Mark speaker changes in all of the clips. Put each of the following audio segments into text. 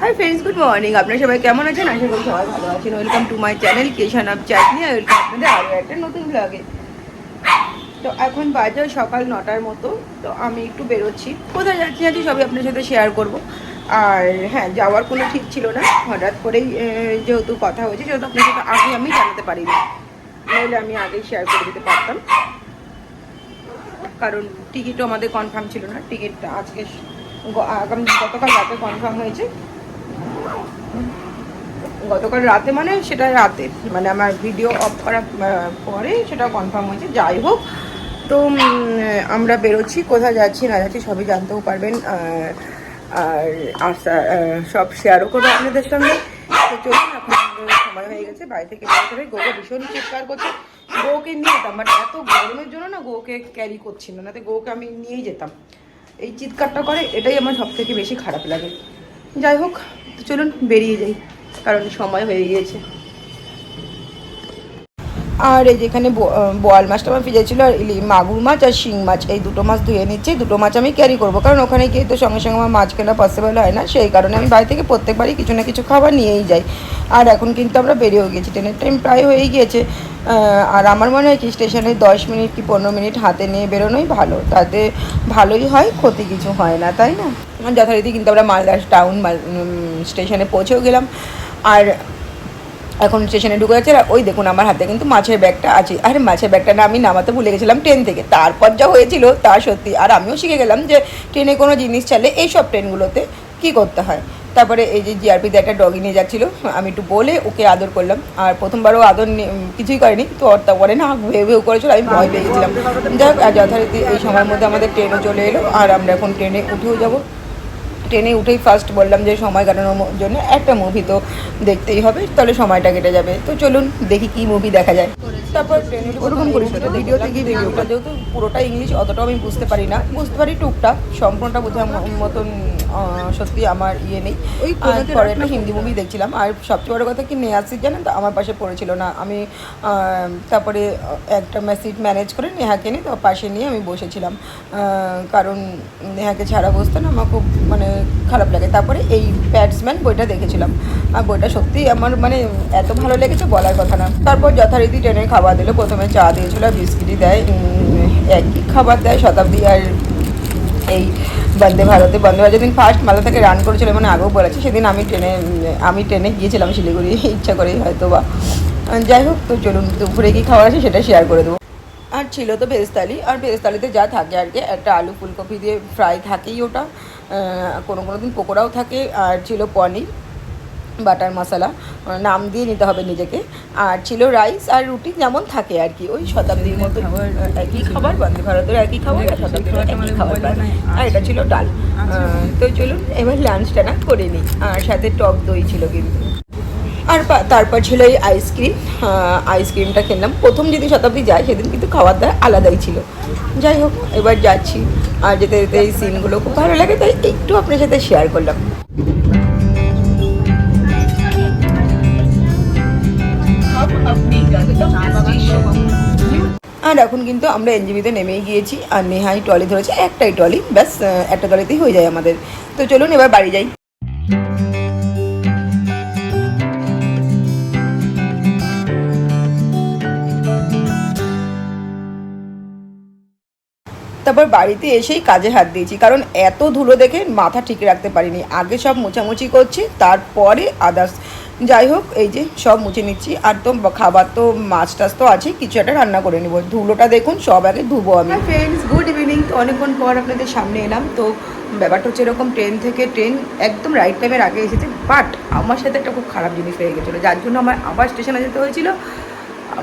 Speaker 1: Hi friends good morning আপনারা সবাই কেমন আছেন? আশা করি সবাই ভালো আছেন। ওয়েলকাম টু মাই চ্যানেল কেশান আপ চাটনি ওয়েলকাম আপনাদের আরও একটা নতুন ব্লগে তো এখন বাজে সকাল নটার মতো। তো আমি একটু বেরোচ্ছি। কোথায় যাচ্ছি যাচ্ছি সবই আপনার সাথে শেয়ার করব। আর হ্যাঁ যাওয়ার কোনো ঠিক ছিল না। হঠাৎ করেই যেহেতু কথা হয়েছে, সেহেতু আপনার সাথে আগে আমি জানাতে পারিনি। নইলে আমি আগেই শেয়ার করে দিতে পারতাম। কারণ টিকিটও আমাদের কনফার্ম ছিল না। টিকিটটা আজকে আগামী গতকাল রাতে কনফার্ম হয়েছে। গতকাল রাতে মানে সেটা রাতে মানে আমার ভিডিও অফ করার পরে সেটা কনফার্ম হয়েছে। যাই হোক, তো আমরা বেরোচ্ছি, কোথায় যাচ্ছি না যাচ্ছি সবই জানতেও পারবেন। আর আশা সব শেয়ারও করব আপনাদের সঙ্গে। তো চলুন আমাদের সময় হয়ে গেছে, বাড়ি থেকে বেরোতে হবে। গোকে ভীষণ চিৎকার করছে। গোকে নিয়ে যেতাম বাট এত গরমের জন্য না গোকে ক্যারি করছিল না তো গোকে আমি নিয়েই যেতাম। এই চিৎকারটা করে, এটাই আমার সব থেকে বেশি খারাপ লাগে। যাই হোক, চলুন বেরিয়ে যাই, কারণ সময় হয়ে গিয়েছে। আর এই যেখানে বোয়াল মাছটা আমার ভিজেছিল আর ইলি মাগুর মাছ আর শিং মাছ, এই দুটো মাছ ধুয়ে নিচ্ছি, দুটো মাছ আমি ক্যারি করব, কারণ ওখানে গিয়ে তো সঙ্গে সঙ্গে আমার মাছ কেনা পসিবল হয় না, সেই কারণে আমি বাড়ি থেকে প্রত্যেকবারই কিছু না কিছু খাবার নিয়েই যাই। আর এখন কিন্তু আমরা বেরিয়েও গেছি ট্রেনের টাইম প্রায় হয়েই গিয়েছে। আর আমার মনে হয় কি, স্টেশনে দশ মিনিট কি পনেরো মিনিট হাতে নিয়ে বেরোনোই ভালো। তাতে ভালোই হয়, ক্ষতি কিছু হয় না, তাই না? যথারীতি কিন্তু আমরা মালদা টাউন স্টেশনে পৌঁছেও গেলাম। আর এখন স্টেশনে ঢুকে যাচ্ছে, আর ওই দেখুন আমার হাতে কিন্তু মাছের ব্যাগটা আছে। আরে, মাছের ব্যাগটা না, আমি নামাতে ভুলে গেছিলাম ট্রেন থেকে। তারপর যা হয়েছিল, তা সত্যি। আর আমিও শিখে গেলাম যে ট্রেনে কোনো জিনিস চালে, এইসব ট্রেনগুলোতে কি করতে হয়? তারপরে এই যে জিআরপিতে একটা ডগি নিয়ে যাচ্ছিল, আমি একটু বলে ওকে আদর করলাম। আর প্রথমবারও আদর কিছুই করেনি, তো অর্থা পরে না ভেউ ভেউ করেছিল, আমি ভয় পেয়ে গেছিলাম। যাই হোক যথারীতি এই সময়ের মধ্যে আমাদের ট্রেনও চলে এলো, আর আমরা এখন ট্রেনে উঠেও যাব। ট্রেনে উঠেই ফার্স্ট বললাম যে সময় কাটানোর জন্য একটা মুভি তো দেখতেই হবে তাহলে সময়টা কেটে যাবে। তো চলুন দেখি কি মুভি দেখা যায়। তারপর ট্রেনে ওরকম করিস ভিডিও থেকে ভিডিওটা যেহেতু পুরোটা ইংলিশ অতটাও আমি বুঝতে পারি না। বুঝতে পারি টুকটাক সম্পূর্ণটা বোঝার মতন সত্যি আমার ইয়ে নেই। ওই পরে একটা হিন্দি মুভি দেখছিলাম। আর সবচেয়ে বড় কথা কি নেহাসির জানেন তো আমার পাশে পড়েছিল না। আমি তারপরে একটা মেসিট ম্যানেজ করে নেহাকে নিয়ে তো পাশে নিয়ে আমি বসেছিলাম। কারণ নেহাকে ছাড়া বসতে না আমার খুব মানে খারাপ লাগে। তারপরে এই ব্যাটসম্যান বইটা দেখেছিলাম। আর বইটা সত্যি আমার মানে এত ভালো লেগেছে বলার কথা না। তারপর যথারীতি ট্রেনে খাবার দিল। প্রথমে চা দিয়েছিল, বিস্কিটই দেয় একই খাবার দেয় শতাব্দী। আর এই বন্দে ভারতে, বন্দে ভারত যেদিন ফার্স্ট মালদা থেকে রান করেছিল মানে আগেও বলেছি, সেদিন আমি ট্রেনে আমি ট্রেনে গিয়েছিলাম, শিলিগুড়ি, ইচ্ছা করেই হয়তো বা যাই হোক, তো চলুন, দুপুরে কি খাবার আছে সেটা শেয়ার করে দেবো। আর ছিল তো ভেজ থালি আর ভেজ থালিতে যা থাকে আর কি, একটা আলু ফুলকপি দিয়ে ফ্রাই থাকেই ওটা। কোনো কোনো দিন পকোড়াও থাকে আর ছিল পনির বাটার মশলা নাম দিয়ে নিতে হবে নিজেকে। আর ছিল রাইস আর রুটি যেমন থাকে আর কি ওই শতাব্দীর মতো একই খাবার বন্দে ভারতের একই খাবার আর শতাব্দীর একই খাবার আর এটা ছিল ডাল। তো চলুন এবার লাঞ্চটা না করে নিই। আর সাথে টক দই ছিল কিন্তু। আর তারপর ছিল এই আইসক্রিম আইসক্রিমটা খেলাম। প্রথম যদি শতাব্দী যায়, সেদিন কিন্তু খাবার দাবার আলাদাই ছিল। যাই হোক, এবার যাচ্ছি। আর যেতে যেতে এই সিনগুলো খুব ভালো লাগে, তাই একটু আপনার সাথে শেয়ার করলাম। আর এখন কিন্তু আমরা এনজিবিতে নেমেই গিয়েছি, আর নেহাই ট্রলি ধরেছে একটাই ট্রলি, ব্যাস একটা ট্রলিতেই হয়ে যায় আমাদের। তো চলুন এবার বাড়ি যাই। তারপর বাড়িতে এসেই কাজে হাত দিয়েছি। কারণ এত ধুলো দেখে মাথা ঠিক রাখতে পারিনি। আগে সব মোছামুছি করছি, তারপরে আদার্স যাই হোক, এই যে সব মুছে নিচ্ছি। আর তো খাবার তো, মাছ টাছ তো আছে, কিছু একটা রান্না করে নেব। ধুলোটা দেখুন, সব আগে ধুবো আমি। ফ্রেন্ডস গুড ইভিনিং অনেকক্ষণ পর আপনাদের সামনে এলাম। তো ব্যাপারটা হচ্ছে এরকম ট্রেন থেকে ট্রেন একদম রাইট টাইমের আগে এসেছে। বাট আমার সাথে একটা খুব খারাপ জিনিস হয়ে গেছিল। যার জন্য আমার আবার স্টেশনে যেতে হয়েছিল।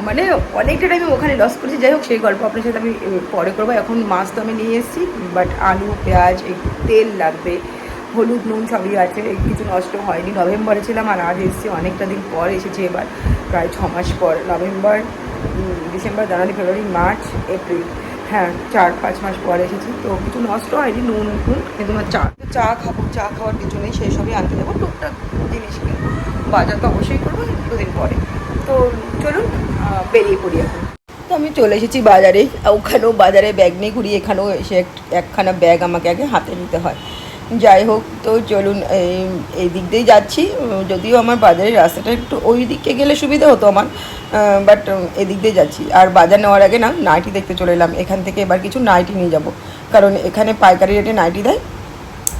Speaker 1: মানে অনেকটা টাইম ওখানে লস করেছি। যাই হোক, সেই গল্প আপনার সাথে আমি পরে করব। এখন মাছ তো আমি নিয়ে এসেছি বাট আলু, পেঁয়াজ একটু তেল লাগবে, হলুদ, নুন সবই আছে। কিছু নষ্ট হয়নি। নভেম্বরে ছিলাম আর আজ এসেছি। অনেকটা দিন পর এসেছি এবার, প্রায় ছ মাস পর। November December, January, February, March, April. হ্যাঁ চার, পাঁচ মাস পর এসেছি। তো কিছু নষ্ট হয়নি, নুন নুন, কিন্তু আমার চা চা খাব, চা খাওয়ার কিছু নেই, সেই সবই আনতে যাব। টুকটাক জিনিস বাজার তো অবশ্যই করব দুদিন পরে। তো চলুন বেরিয়ে পড়ি এখন। তো আমি চলে এসেছি বাজারে। ওখানেও বাজারে ব্যাগ নিয়ে ঘুরি। এখানেও এসে এক- একখানা ব্যাগ আমাকে আগে হাতে নিতে হয়। যাই হোক, তো চলুন, এই- এই দিক দিয়েই যাচ্ছি। যদিও আমার বাজারের রাস্তাটা একটু ওই দিকে গেলে সুবিধা হতো আমার বাট এদিক দিয়ে যাচ্ছি। আর বাজার নেওয়ার আগে না, নাইটি দেখতে চলে এলাম। এখান থেকে এবার কিছু নাইটি নিয়ে যাব। কারণ এখানে পাইকারি রেটে নাইটি দেয়।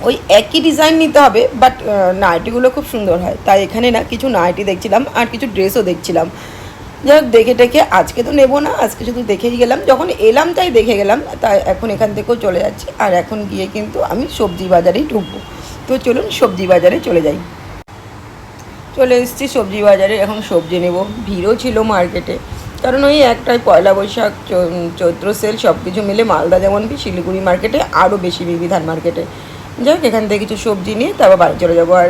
Speaker 1: ওই একই ডিজাইন নিতে হবে বাট নাইটিগুলো খুব সুন্দর হয়। তাই এখানে না কিছু নাইটি দেখছিলাম আর কিছু ড্রেসও দেখছিলাম। যাই হোক, দেখে টেখে আজকে তো নেব না, আজকে শুধু দেখেই গেলাম। যখন এলাম তাই দেখে গেলাম, তাই এখন এখান থেকেও চলে যাচ্ছি। আর এখন গিয়ে কিন্তু আমি সবজি বাজারেই ঢুকবো। তো চলুন সবজি বাজারে চলে যাই। চলে এসেছি সবজি বাজারে, এখন সবজি নেব। ভিড়ও ছিল মার্কেটে। কারণ ওই একটাই পয়লা বৈশাখ চৈত্র সেল সব কিছু মিলে মালদা যেমন শিলিগুড়ি মার্কেটে আরও বেশি বিবিধান মার্কেটে যাই হোক, এখান থেকে কিছু সবজি নিয়ে তারপর বাড়ি চলে যাব। আর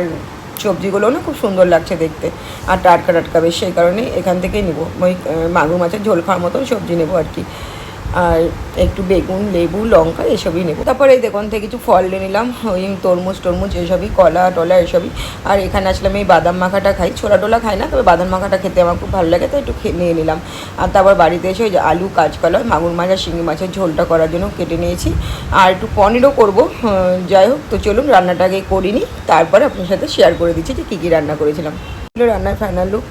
Speaker 1: সবজিগুলো না খুব সুন্দর লাগছে দেখতে। আর টাটকা টাটকা বেশ, সেই কারণে এখান থেকেই নেব। ওই মাগুর মাছের ঝোল খাওয়ার মতন সবজি নেব আর কি। আর একটু বেগুন, লেবু, লঙ্কা এসবই নেব। তারপরে এই দোকান থেকে কিছু ফল নিয়ে নিলাম, ওই তরমুজ টরমুজ এসবই, কলা, টলা এসবই। আর এখানে আসলাম এই বাদাম মাখাটা খাই। ছোলা টোলা খাই না, তবে বাদাম মাখাটা খেতে আমার খুব ভালো লাগে, তো একটু নিয়ে নিলাম। আর তারপর বাড়িতে এসে ওই যে আলু, কাঁচকলা, মাগুর মাছ আর শিঙি মাছের ঝোলটা করার জন্য কেটে নিয়েছি। আর একটু পনিরও করব যাই হোক। তো চলুন, রান্নাটা আগে করিনি, তারপরে আপনার সাথে শেয়ার করে দিচ্ছি যে কী কী রান্না করেছিলাম। এগুলো রান্নার ফাইনাল লুক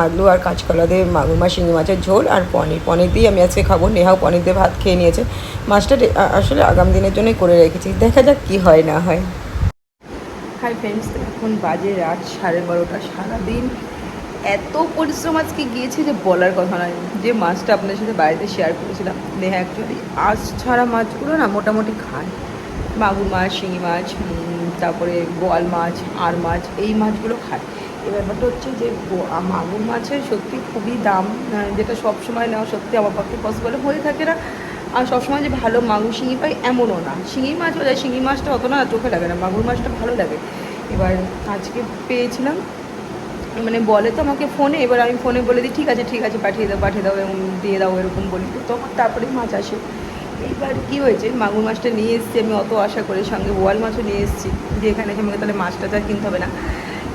Speaker 1: আলু আর কাঁচকলা দিয়ে মাগুর মাছ, শিঙি মাছের ঝোল আর পনির। পনির দিয়ে আমি আজকে খাব। নেহাও পনির দিয়ে ভাত খেয়ে নিয়েছে। মাছটা আসলে আগাম দিনের জন্যই করে রেখেছি। দেখা যাক কি হয়, না হয়। হাই ফ্রেন্ডস এখন বাজে রাত সাড়ে বারোটা। সারাদিন এত পরিশ্রম আজকে গিয়েছে যে বলার কথা নয়। যে মাছটা আপনাদের সাথে বাড়িতে শেয়ার করেছিলাম। নেহা অ্যাকচুয়ালি আজ ছাড়া মাছগুলো না মোটামুটি খায়। মাগুর মাছ, শিঙি মাছ তারপরে বোয়াল মাছ, আর মাছ, এই মাছগুলো খায়। এ ব্যাপারটা হচ্ছে যে মাগুর মাছের সত্যি খুবই দাম যেটা সব সময় নেওয়া সত্যি আমার পক্ষে পসিবল হয়ে থাকে না। আর সবসময় যে ভালো মাগুর শিঙি পাই এমনও না। শিঙি মাছ যায় শিঙি মাছটা অত না চোখে লাগে না, মাগুর মাছটা ভালো লাগে। এবার আজকে পেয়েছিলাম মানে বলে তো আমাকে ফোনে, এবার আমি ফোনে বলে দিই, ঠিক আছে ঠিক আছে, পাঠিয়ে দাও পাঠিয়ে দাও, এবং দিয়ে দাও, এরকম বলি। তখন তারপরেই মাছ আসে। এইবার কী হয়েছে, মাগুর মাছটা নিয়ে এসেছি আমি, অত আশা করে সঙ্গে বোয়াল মাছও নিয়ে এসেছি। যে এখানে আমাকে তাহলে মাছটা আর কিনতে হবে না।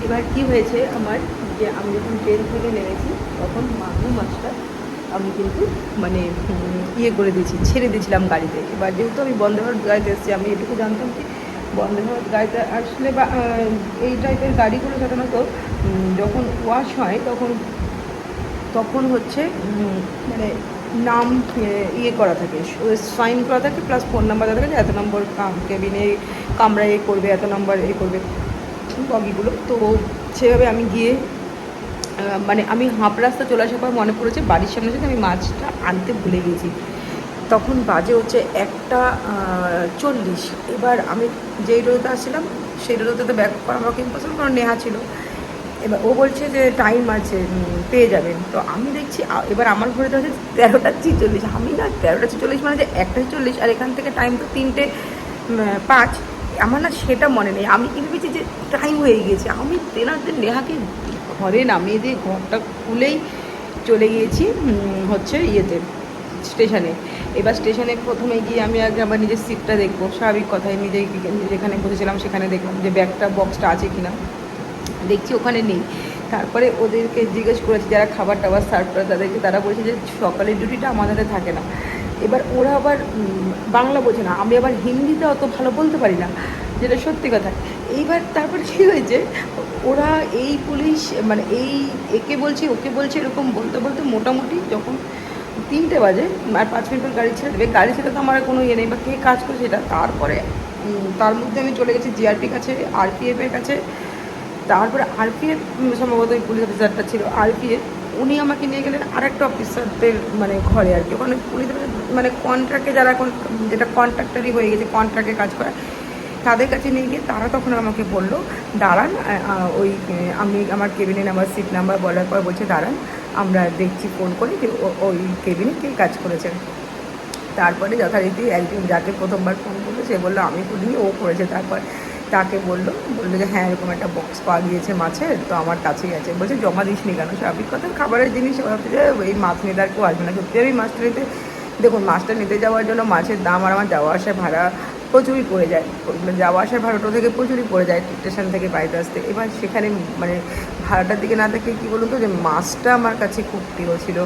Speaker 1: এবার কি হয়েছে আমার, যে আমি যখন ট্রেন থেকে নেমেছি, তখন মাগুর মাছটা আমি কিন্তু মানে ইয়ে করে দিয়েছি, ছেড়ে দিয়েছিলাম গাড়িতে। এবার যেহেতু আমি বন্দে ভারত গাড়িতে এসেছি, আমি এটুকু জানতাম কি বন্দে ভারত গাড়িতে আসলে বা এই টাইপের গাড়িগুলো সাধারণত যখন ওয়াশ হয়, তখন তখন হচ্ছে মানে নাম ইয়ে করা থাকে সাইন করা থাকে প্লাস ফোন নাম্বার দেওয়া থাকে যে এত নম্বর কেবিনে কামরা এ করবে, এত নম্বর এ করবে। বগিগুলো। তো সেভাবে আমি গিয়ে মানে আমি হাঁপ রাস্তা চলে আসার পর মনে পড়েছে বাড়ির সামনে থেকে আমি মাছটা আনতে ভুলে গেছি। তখন বাজে হচ্ছে একটা চল্লিশ। এবার আমি যেই রোদে আসছিলাম, সেই রোদে তো ব্যাক করা আমাকে ইম্পসিবল কারণ নেহা ছিল। এবার ও বলছে যে টাইম আছে পেয়ে যাবেন। তো আমি দেখছি এবার আমার ঘরে তো আছে তেরোটা ছিচল্লিশ। আমি না, তেরোটা ছিচল্লিশ মানে যে একটা চল্লিশ আর এখান থেকে টাইম তো তিনটে পাঁচ। আমার না সেটা মনে নেই। আমি কি ভেবেছি যে টাইম হয়ে গিয়েছে। আমি তেনাতে নেহাকে ঘরে নামিয়ে দিয়ে ঘরটা খুলেই চলে গিয়েছি হচ্ছে ইয়েতে, স্টেশনে। এবার স্টেশনে প্রথমে গিয়ে আমি আগে আমার নিজের সিটটা দেখব। স্বাভাবিক কথায় নিজে যেখানে বসেছিলাম সেখানে দেখলাম যে ব্যাগটা বক্সটা আছে কিনা। দেখছি ওখানে নেই। তারপরে ওদেরকে জিজ্ঞেস করেছি, যারা খাবার টাবার সার্ভ করে, তাদেরকে তারা বলছে যে সকালের ডিউটিটা আমাদের থাকে না। এবার ওরা আবার বাংলা বোঝে না। আমি আবার হিন্দিতে অত ভালো বলতে পারি না, যেটা সত্যি কথা। এইবার তারপরে কী হয়েছে, ওরা এই পুলিশ মানে এই একে বলছে, ওকে বলছে, এরকম বলতে বলতে মোটামুটি যখন তিনটে বাজে, আর পাঁচ মিনিট পর গাড়ি ছেড়ে দেবে। গাড়ি ছেড়ে তো আমার কোনো ইয়ে নেই, বা কে কাজ করে সেটা তারপরে তার মধ্যে আমি চলে গেছি জিআরপি কাছে আরপিএফের কাছে। তারপরে আরপিএফ সম্ভবত ওই পুলিশ অফিসারটা ছিল, আরপিএফ, উনি আমাকে নিয়ে গেলেন আরেকটা অফিসারদের মানে ঘরে আর কি। ওখানে পুলিশ মানে কন্ট্রাক্টে যারা এখন যেটা কন্ট্রাক্টারই হয়ে গেছে কন্ট্রাক্টে কাজ করে, তাদের কাছে নিয়ে গিয়ে তারা তখন আমাকে বলল, দাঁড়ান ওই আমি আমার কেবিনে নাম্বার সিট নাম্বার বলার পর বলছে, দাঁড়ান, আমরা দেখছি ফোন করে যে ওই কেবিনে কে কাজ করেছে। তারপরে যথারীতি একদিন যাকে প্রথমবার ফোন করল, সে বলল, আমি করিনি ও করেছে। তারপর তাকে বলল বলল যে হ্যাঁ এরকম একটা বক্স পাওয়া গিয়েছে মাছের, তো আমার কাছেই আছে। বলছে, জমা দিস নি কেন? স্বাভাবিক কথা, খাবারের জিনিস এই মাছ আর কেউ আসবে না। সত্যি আমি মাছটা নিতে দেখুন, মাছটা নিতে যাওয়ার জন্য মাছের দাম আর আমার যাওয়া আসা ভাড়া প্রচুরই পড়ে যায়। যাওয়া আসার ভাড়া টোটো থেকে প্রচুরই পড়ে যায়, স্টেশন থেকে বাড়িতে আসতে এবার সেখানে মানে ভাড়াটার দিকে না দেখে কী বলুন তো, যে মাছটা আমার কাছে খুব প্রিয় ছিল।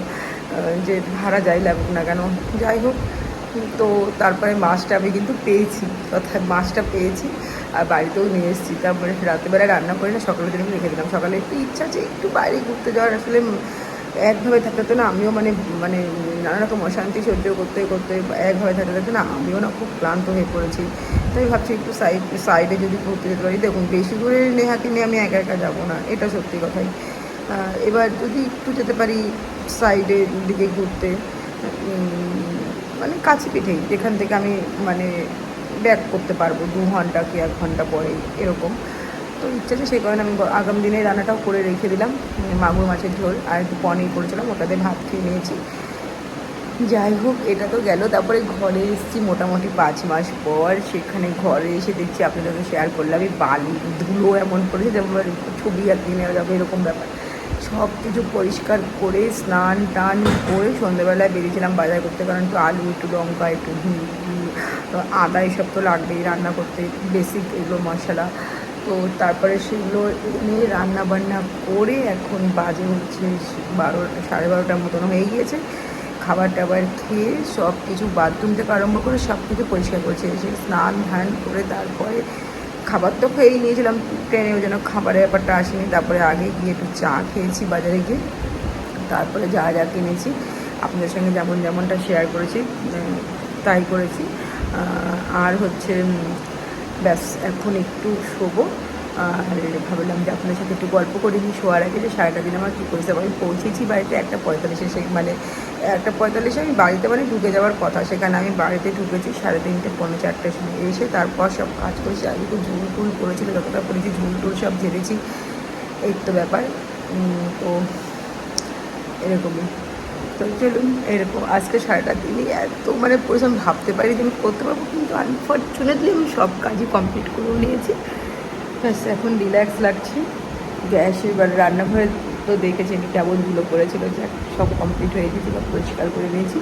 Speaker 1: যে ভাড়া যাই লাগুক না কেন, যাই হোক। তো তারপরে মাছটা আমি কিন্তু পেয়েছি, অর্থাৎ মাছটা পেয়েছি আর বাড়িতেও নিয়ে এসেছি। তারপরে রাত্রেবেলা রান্না করে না, সকালের জন্য রেখে দিলাম। সকালে একটু ইচ্ছা আছে, একটু বাইরে ঘুরতে যাওয়ার আসলে একভাবে থাকতে তো না, আমিও মানে মানে নানা রকম অশান্তি সহ্য করতে করতে একভাবে থাকতে থাকতে না, আমিও না খুব ক্লান্ত হয়ে পড়েছি। তাই ভাবছি একটু সাইড সাইডে যদি ঘুরতে যেতে পারি। দেখুন, বেশি দূরে নেহাকে নিয়ে আমি একা একা যাব না, এটা সত্যি কথাই। এবার যদি একটু যেতে পারি সাইডের দিকে ঘুরতে মানে কাছে পিঠেই, যেখান থেকে আমি মানে ব্যাক করতে পারব, দু ঘণ্টা কি এক ঘণ্টা পরে, এরকম। তো ইচ্ছা আছে সেই কারণে আমি আগামী দিনে রান্নাটাও করে রেখে দিলাম, মাগুর মাছের ঝোল, আর একটু পনির করেছিলাম, ওটাতে ভাত খেয়ে নিয়েছি। যাই হোক, এটা তো গেল। তারপরে ঘরে এসেছি মোটামুটি পাঁচ মাস পর। সেখানে ঘরে এসে দেখছি আপনাদের সাথে শেয়ার করলাম। এই বালি, ধুলো এমন করেছে যেমন ছবি আর দিনে যাবে এরকম ব্যাপার। সব কিছু পরিষ্কার করে, স্নান টান করে সন্ধ্যেবেলায় বেরিয়েছিলাম বাজার করতে। কারণ একটু আলু, একটু লঙ্কা, একটু আদা এসব তো লাগবেই রান্না করতে বেসিক এগুলো মশলা। তো তারপরে সেগুলো এনে রান্না বান্না করে এখন বাজে হচ্ছে বারোটা সাড়ে বারোটার মতন হয়ে গিয়েছে। খাবার টাবার খেয়ে সব কিছু বাথরুম থেকে আরম্ভ করে সব কিছু পরিষ্কার করেছে। এসে স্নান ধান করে তারপরে খাবার তো খেয়েই নিয়েছিলাম ট্রেনে ওই জন্য খাবারের ব্যাপারটা আসেনি। তারপরে আগে গিয়ে একটু চা খেয়েছি বাজারে গিয়ে। তারপরে যা যা কিনেছি, আপনাদের সঙ্গে যেমন যেমনটা শেয়ার করেছি তাই করেছি। আর হচ্ছে ব্যাস, এখন একটু শোবো। আর ভাবলাম যে আপনাদের সাথে একটু গল্প করে নিই শোয়ার আগে যে সারাটা দিন আমার কী করেছে, আমি পৌঁছেছি বাড়িতে একটা পঁয়তাল্লিশে সে মানে একটা পঁয়তাল্লিশে আমি বাড়িতে মানে ঢুকে যাওয়ার কথা, সেখানে আমি বাড়িতে ঢুকেছি সাড়ে তিনটে, পৌনে চারটের সময়। এসে তারপর সব কাজ করেছি, আগে তো ঝুল টুল করেছিল, যতটা করেছি ঝুল টুল সব ঝেড়েছি, এই তো ব্যাপার। তো এরকমই। তো চলুন, এরকম আজকে সারাটা দিনই এত মানে পরিশ্রম, ভাবতে পারি যে আমি করতে পারব, কিন্তু আনফর্চুনেটলি আমি সব কাজই কমপ্লিট করেও নিয়েছি। ব্যাস, এখন রিল্যাক্স লাগছে। গ্যাস এবার রান্নাঘরে তো দেখেছি আমি কেমন ধুলো পড়েছিল যাক, সব কমপ্লিট হয়ে গেছে বা পরিষ্কার করে নিয়েছি।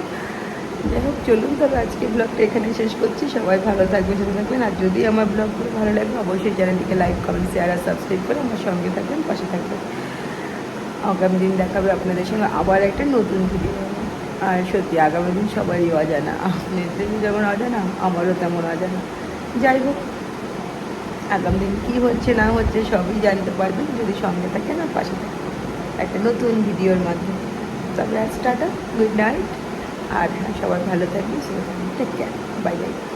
Speaker 1: যাই হোক, চলুন তবে আজকে ব্লগটা এখানে শেষ করছি। সবাই ভালো থাকবেন, সুস্থ থাকবেন। আর যদি আমার ব্লগগুলো ভালো লাগে, অবশ্যই চ্যানেলটিকে লাইক কমেন্ট শেয়ার আর সাবস্ক্রাইব করে আমার সঙ্গে থাকবেন, পাশে থাকবেন। আগামী দিন দেখাবে আপনাদের সঙ্গে আবার একটা নতুন ভিডিও আর সত্যি, আগামী দিন সবারই অজানা। আপনাদের যেমন অজানা, আমারও তেমন অজানা। যাই হোক আগামী দিন কী হচ্ছে না হচ্ছে সবই জানতে পারবেন। যদি সঙ্গে থাকেন আর পাশে থাকেন। একটা নতুন ভিডিওর মাধ্যমে। তবে আজ টাটা গুড নাইট। আর হ্যাঁ, সবাই ভালো সেরকম টেক কেয়ার বাই বাই